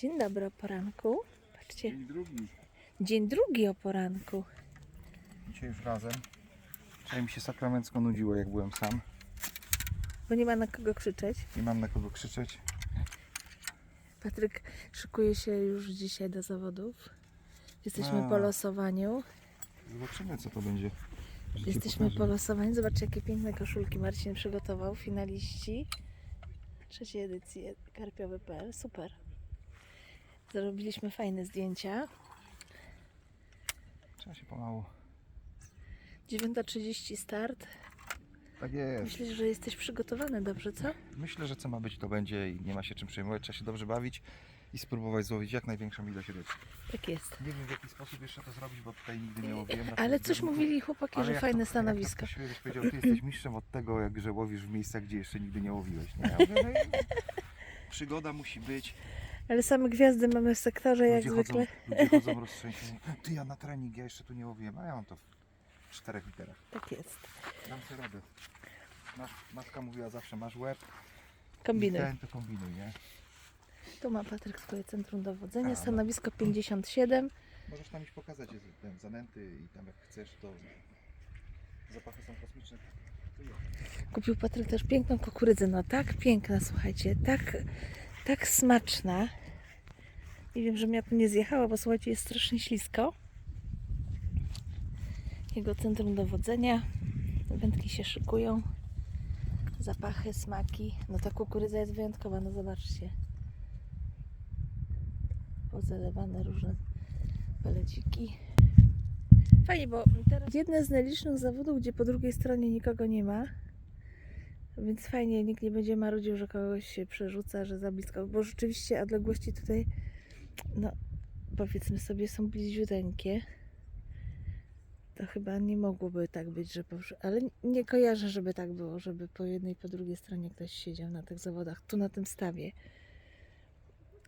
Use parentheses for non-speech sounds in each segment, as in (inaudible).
Dzień dobry o poranku. Patrzcie, Dzień drugi. dzień drugi o poranku. Dzisiaj już razem. Wczoraj mi się sakramencko nudziło, jak byłem sam. Bo nie ma na kogo krzyczeć. Nie mam na kogo krzyczeć. Patryk szykuje się już dzisiaj do zawodów. Jesteśmy A. po losowaniu. Zobaczymy, co to będzie. Życie Jesteśmy pokaże. po losowaniu. Zobaczcie, jakie piękne koszulki Marcin przygotował. Finaliści trzeciej edycji karpiowy.pl. Super. Zrobiliśmy fajne zdjęcia. Trzeba się pomału. 9.30 start. Tak jest. Myślę, że jesteś przygotowany dobrze, co? Myślę, że co ma być, to będzie i nie ma się czym przejmować. Trzeba się dobrze bawić i spróbować złowić jak największą ilość ryb. Tak jest. Nie wiem, w jaki sposób jeszcze to zrobić, bo tutaj nigdy nie łowiłem. na Ale coś mówili chłopaki, Ale że fajne to, stanowisko. Jak to powiedział, ty jesteś mistrzem od tego, jak że łowisz w miejscach, gdzie jeszcze nigdy nie łowiłeś. Nie? Ja mówię, no i (laughs) przygoda musi być. Ale same gwiazdy mamy w sektorze, jak ludzie zwykle. Chodzą, ludzie chodzą (laughs) roztrzęsieni. Ty, ja na trening, ja jeszcze tu nie łowiłem, a ja mam to w czterech literach. Tak jest. Dam sobie radę. Masz, matka mówiła zawsze, masz łeb Kombinuj. i ten to kombinuj, nie? Tu ma Patryk swoje centrum dowodzenia, A, no. stanowisko 57. Możesz tam iść pokazać ten zanęty i tam jak chcesz, to zapachy są kosmiczne. Kupił Patryk też piękną kukurydzę. No tak piękna, słuchajcie, tak, tak smaczna. Nie wiem, żebym ja tu nie zjechała, bo słuchajcie, jest strasznie ślisko. Jego centrum dowodzenia. Wędki się szykują. Zapachy, smaki. No ta kukurydza jest wyjątkowa, no zobaczcie. Pozalewane różne peleciki. Fajnie, bo teraz jedne z nielicznych zawodów, gdzie po drugiej stronie nikogo nie ma. Więc fajnie, nikt nie będzie marudził, że kogoś się przerzuca, że za blisko. Bo rzeczywiście odległości tutaj, no powiedzmy sobie, są bliziuteńkie. To chyba nie mogłoby tak być, że po, ale nie kojarzę, żeby tak było, żeby po jednej i po drugiej stronie ktoś siedział na tych zawodach, tu na tym stawie.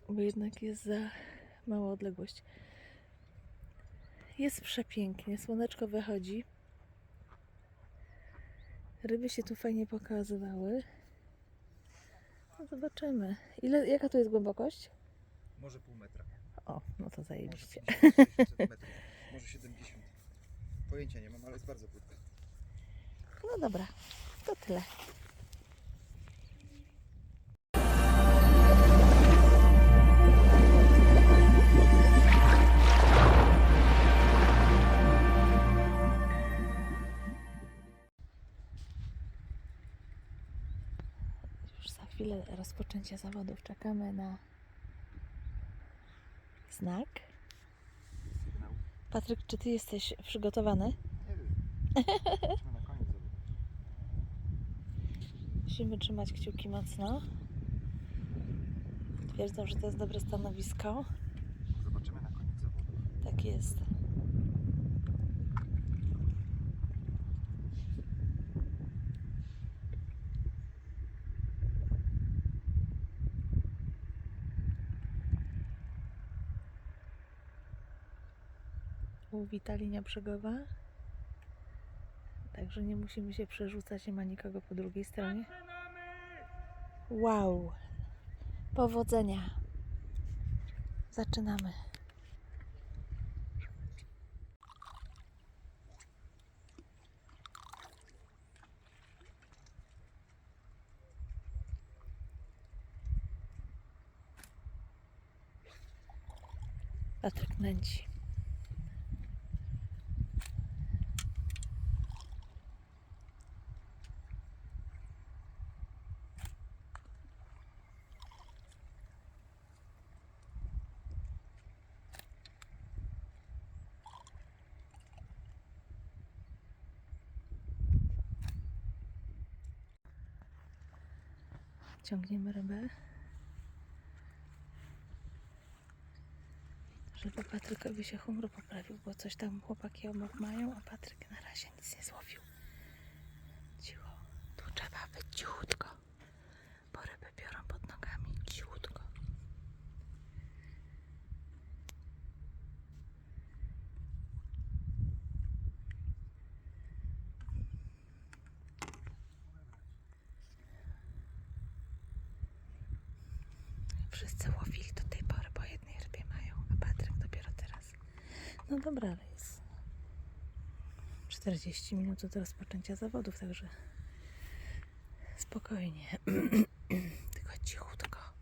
Bo jednak jest za mała odległość. Jest przepięknie, słoneczko wychodzi. Ryby się tu fajnie pokazywały. No zobaczymy. Ile, jaka tu jest głębokość? Może pół metra. O, no to Może zajebiście. 50, 60 metrów. Może 70. Pojęcia nie mam, ale jest bardzo płytka. No dobra, to tyle. Za chwilę rozpoczęcia zawodów czekamy na znak. Patryk, czy ty jesteś przygotowany? Nie wiem. Musimy trzymać kciuki mocno. Twierdzą, że to jest dobre stanowisko. Zobaczymy na koniec zawodów. Tak jest. Uwita linia brzegowa. Także nie musimy się przerzucać, nie ma nikogo po drugiej stronie. Wow! Powodzenia! Zaczynamy. Patryk nęci. Ciągniemy rybę. Żeby Patrykowi się humor poprawił, bo coś tam chłopaki obok mają, a Patryk na razie nic nie złowił. Cicho. Tu trzeba być cichutko, bo ryby biorą pod nogami. Cichutko. Wszyscy łowili do tej pory, bo No dobra, ale jest 40 minut od rozpoczęcia zawodów, także spokojnie. (clears throat) Tylko cichutko.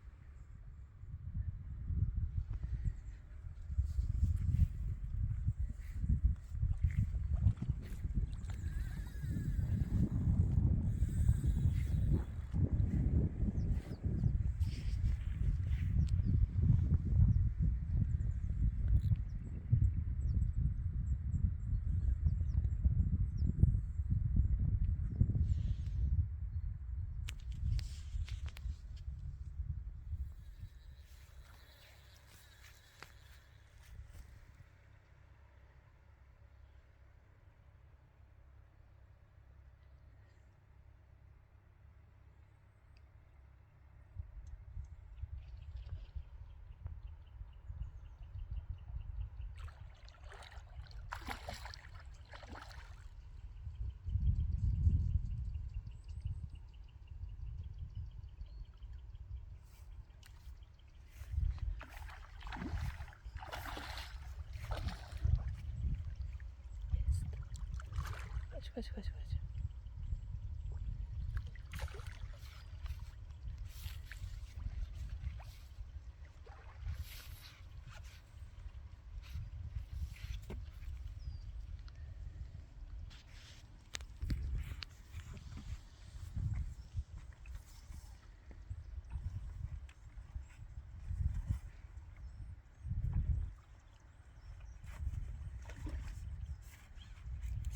Chodź, chodź, chodź, chodź.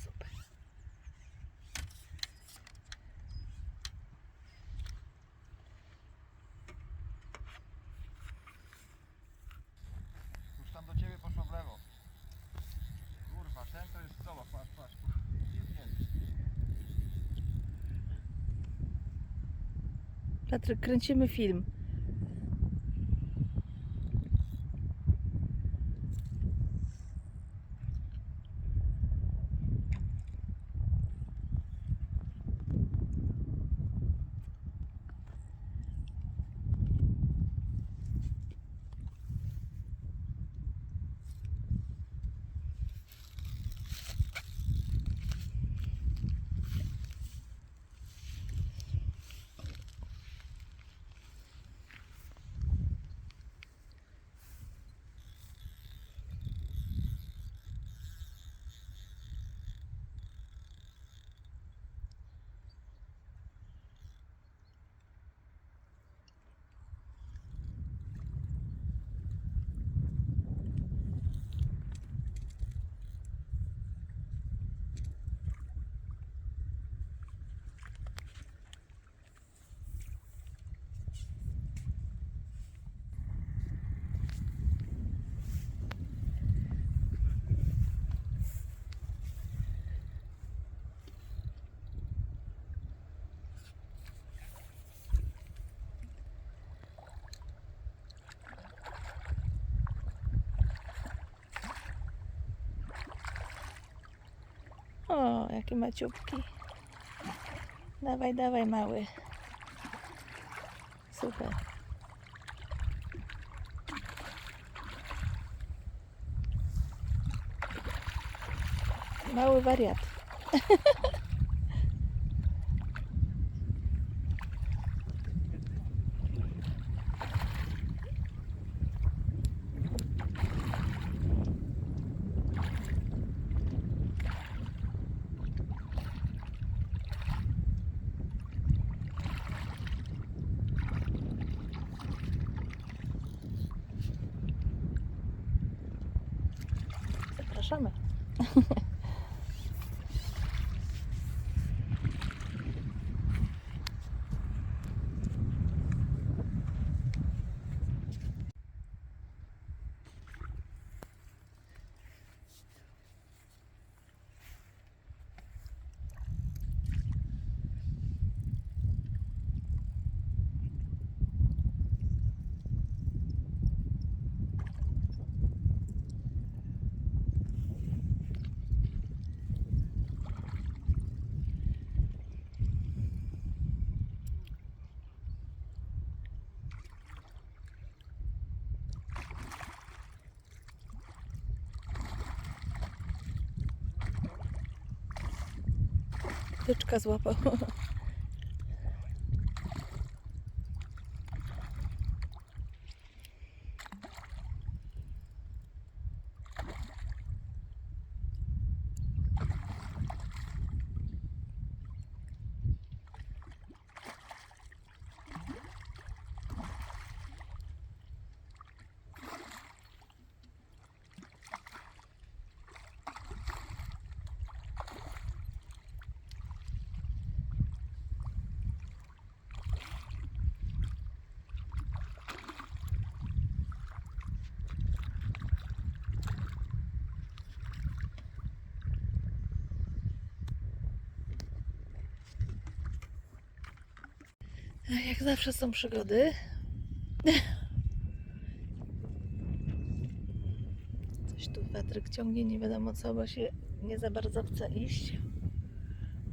Super. Już tam do ciebie poszło w lewo. Kurwa, ten to jest co? Patrz, patrz. Jest Patryk, kręcimy film. O, jakie maciubki. Dawaj, dawaj, mały. Super. Mały wariat. (laughs) Tyczka złapał. (laughs) Jak zawsze są przygody. Coś tu wiatryk ciągnie, nie wiadomo co, bo się nie za bardzo chce iść.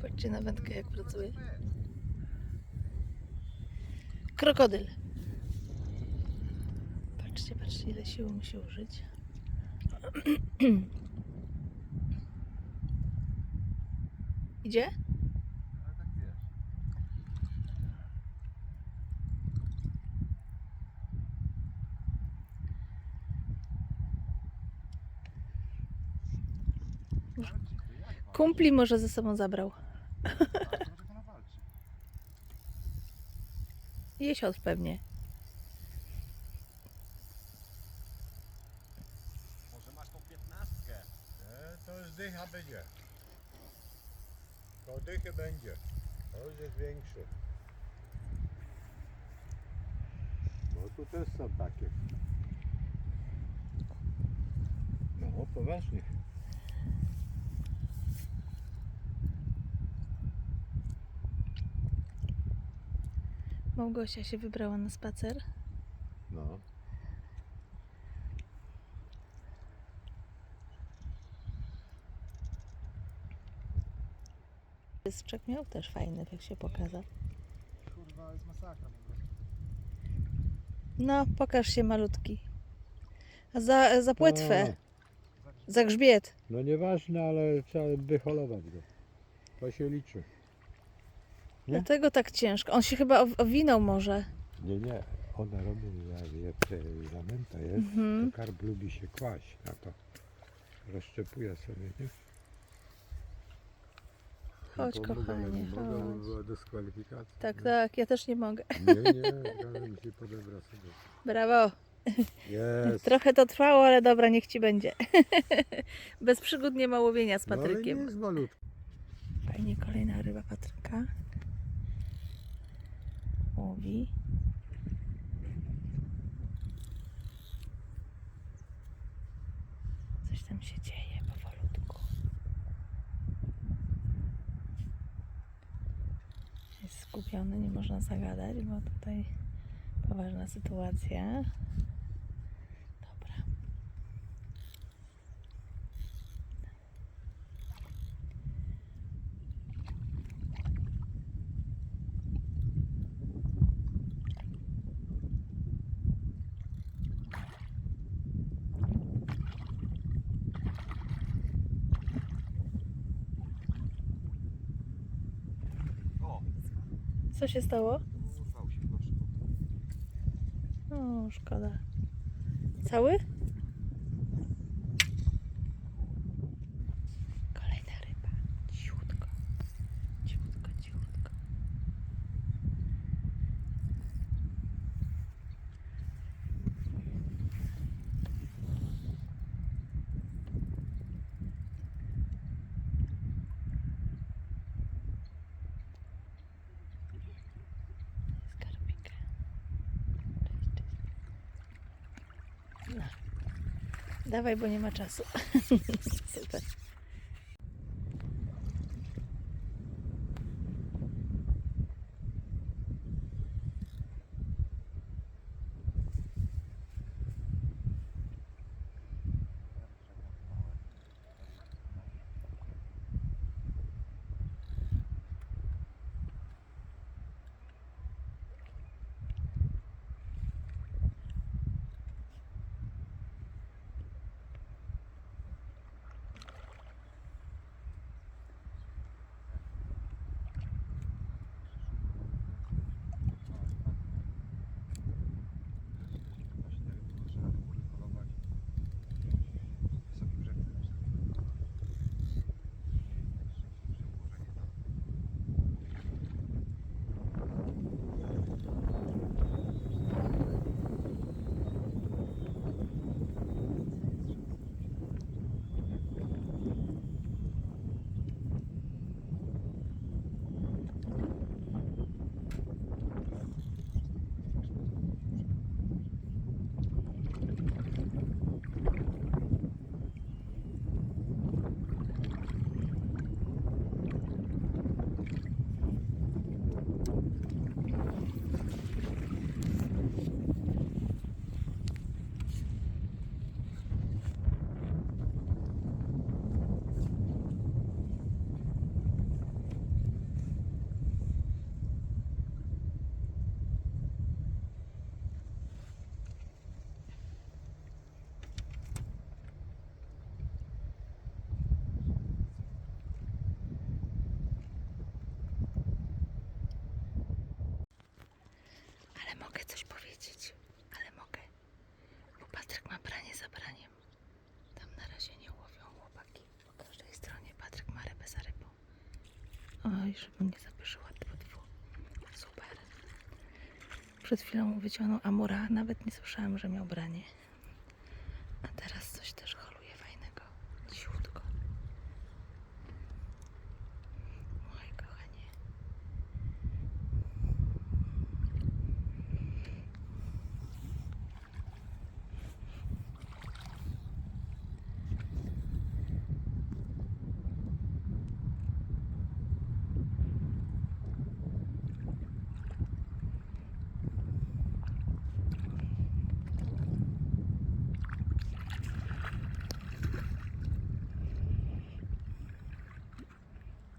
Patrzcie na wędkę jak pracuje. Krokodyl. Patrzcie, patrzcie ile siły musi użyć. (clears throat) Idzie? Ale tak wiesz. Już- Walczy, to jak walczy? Kumpli może ze sobą zabrał. (laughs) Jesiot pewnie. Może masz tą piętnastkę. To już dycha będzie. To dychy będzie. To już jest większy. Bo tu też są takie. No, poważnie. Małgosia się wybrała na spacer. No. Strzek miał też fajny, tak się pokazał. Kurwa, jest masakra. No, pokaż się malutki. A za, za płetwę, za grzbiet. No nieważne, ale trzeba wyholować go. To się liczy. Nie? Dlatego tak ciężko. On się chyba ow- owinął może. Nie, nie. One robią, jak, zamęta jest, Mhm. to karp lubi się kłaść na to. Rozszczepuje sobie, nie? Chodź, Nie pomogę, kochanie, nie mogę, bo chodź. była dyskwalifikacja. Tak, nie? tak, ja też nie mogę. Nie, nie, razem się podebra sobie. Brawo. Jest. Trochę to trwało, ale dobra, niech ci będzie. Bez przygód nie ma łowienia z No, ale nie Patrykiem. jest malutki. Fajnie, kolejna ryba Patryka. Łowi. Coś tam się dzieje powolutku. Jest skupiony, nie można zagadać, bo tutaj poważna sytuacja. Co się stało? urwał się proszę. O, szkoda. Cały? Kolejna ryba. Cichutko. Cichutko, cichutko. Skarbika. Cześć, cześć. No. Dawaj, bo nie ma czasu. (laughs) Super. Oj, żeby nie zapyszyła dwu. Super. Przed chwilą wyciągnął Amura. Nawet nie słyszałam, że miał branie. A teraz coś też holuje fajnego. Cichutko. Moje kochanie.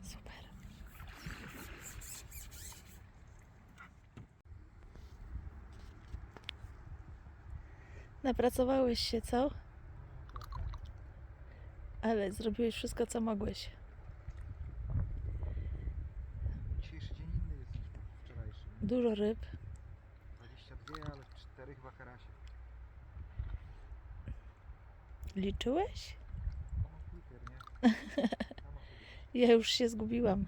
Super. Napracowałeś się, co? Ale zrobiłeś wszystko, co mogłeś. Dzisiejszy dzień inny jest niż wczorajszy. Dużo ryb. 22, ale 4 chyba karasie. Liczyłeś? Komputer, nie? (laughs) Ja już się zgubiłam.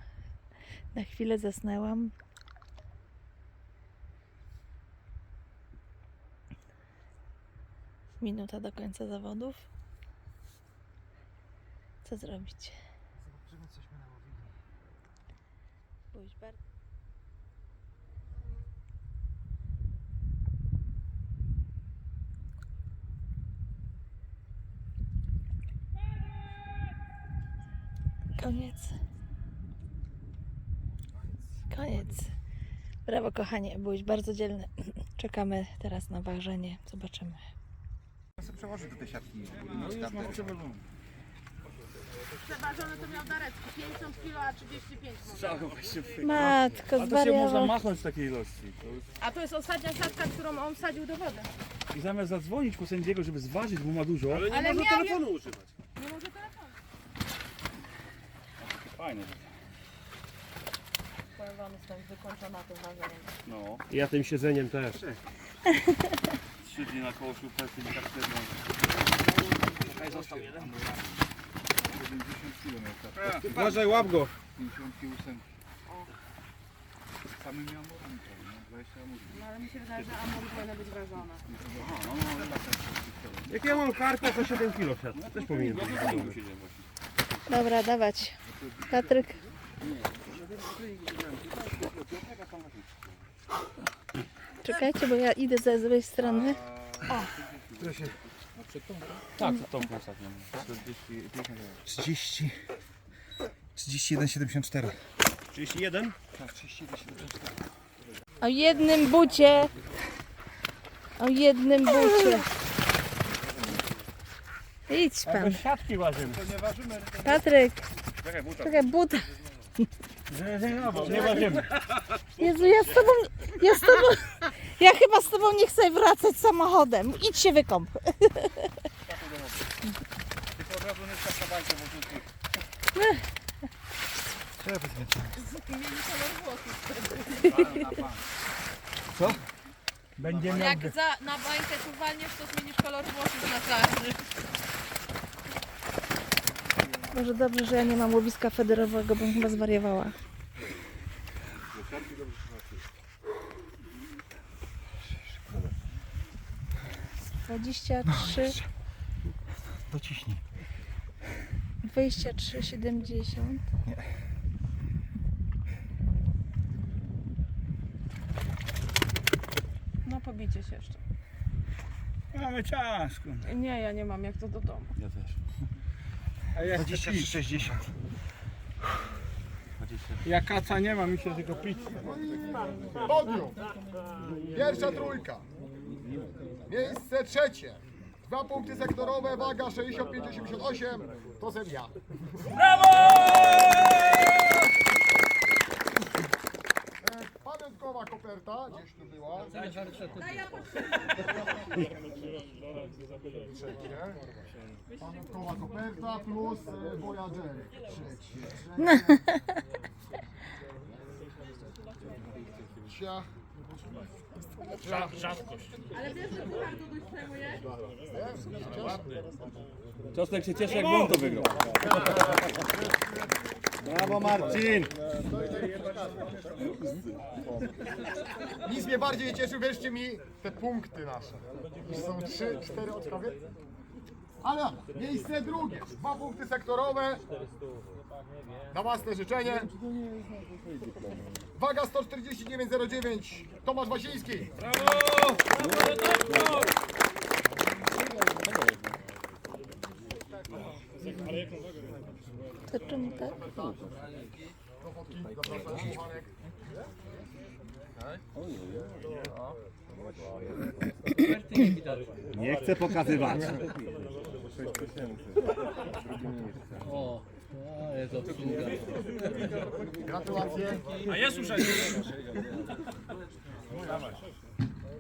Na chwilę zasnęłam. Minuta do końca zawodów. Co zrobić? Zobaczymy, cośmy nałowili. Pójść bardzo. Koniec. Koniec. Brawo, kochanie. Byłeś bardzo dzielny. Czekamy teraz na ważenie. Zobaczymy. Przełożę do tej siatki. No już mam przewożone. Przeważone to miał Darecki, 50 kg, a 35 może. Matko, A to się można zwariował. machnąć w takiej ilości. To już... A to jest ostatnia siatka, którą on wsadził do wody. I zamiast zadzwonić po sędziego, żeby zważyć, bo ma dużo. Ale Ale miał telefonu używać. Nie może telefonu. Fajnie. Powiem wam, jestem wykończona tym ważeniem. No. Ja tym siedzeniem też. (laughs) Trzy dni na koło i tak średnio. Został jeden. 70 km. Uważaj, łap go. 58. Samymi amorami prawie, no 20 amorów. No ale mi się wydaje, że amury powinny być ważone. Aha, no, no, tak. Jak ja mam kartę, to 7 kg siadł. Też powinien być. No. Dobra, dawać. Patryk. Czekajcie, bo ja idę z złej strony. Tak, to tą ostatnią. 30. 31, 74. 31? Tak, 31, 74. O jednym bucie. O jednym bucie. Idź pan. siatki ważymy. Patryk. Czekaj, buta. Czekaj, but. Nie ważymy. Jezu, ja z tobą, ja z tobą, ja chyba z tobą nie chcę wracać samochodem. Idź się wykąp. Tylko od razu nie stać na bańkę, Zmieni kolor włosów wtedy. Co? Będzie miał... Jak za, na bańkę tu walniesz, to zmienisz kolor włosów na plaży. Może dobrze, że ja nie mam łowiska federowego, bym chyba zwariowała. Dobrze. 23, no, Dociśnij. 23, 70. Nie. No pobicie się jeszcze. Mamy czas. Nie, ja nie mam jak to do domu. Ja też. A ja 23, 60. Ja kaca nie mam, mi się tylko pić. Podium! Pierwsza trójka! Miejsce trzecie. Dwa punkty sektorowe, waga 65-88. To jestem ja. Brawo! Pamiątkowa koperta, gdzieś tu była. Trzecie. Pamiątkowa koperta plus e, Voyagery. Trzecie. (laughs) Trzecia. Rzadkość. Ale wiesz, że puchar Duduś przejmuje? Czosnek się cieszy, jak on to wygrał. Brawo Marcin! Nic mnie bardziej nie cieszył, wierzcie mi, te punkty nasze. Już są trzy, cztery oczkowie. Ale miejsce drugie. Dwa punkty sektorowe. Na własne życzenie. Waga 149,09. Tomasz Wasiński. To czemu tak? Zapraszam, Marek. Nie chcę pokazywać. Gratulacje. A jest już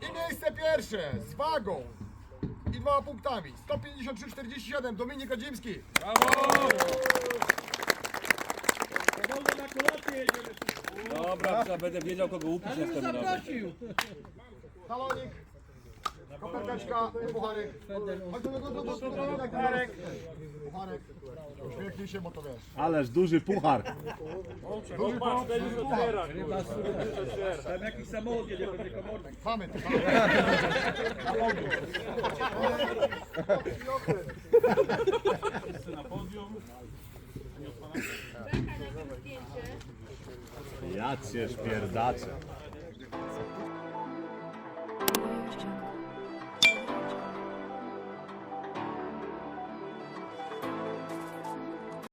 I miejsce pierwsze z wagą i dwoma punktami. 153,47 Dominik Odzimski. Dobra, trzeba będę wiedział kogo upić następnym razem. Talonik. Koperteczka, pucharek. Pucharek. Pucharek. Uśmiechnij się, bo to wiesz. Ależ duży puchar. Duży puchar. Tam jakiś samochód jedzie pewnie komornik. Mamy to. Ja cię szpierdaczę.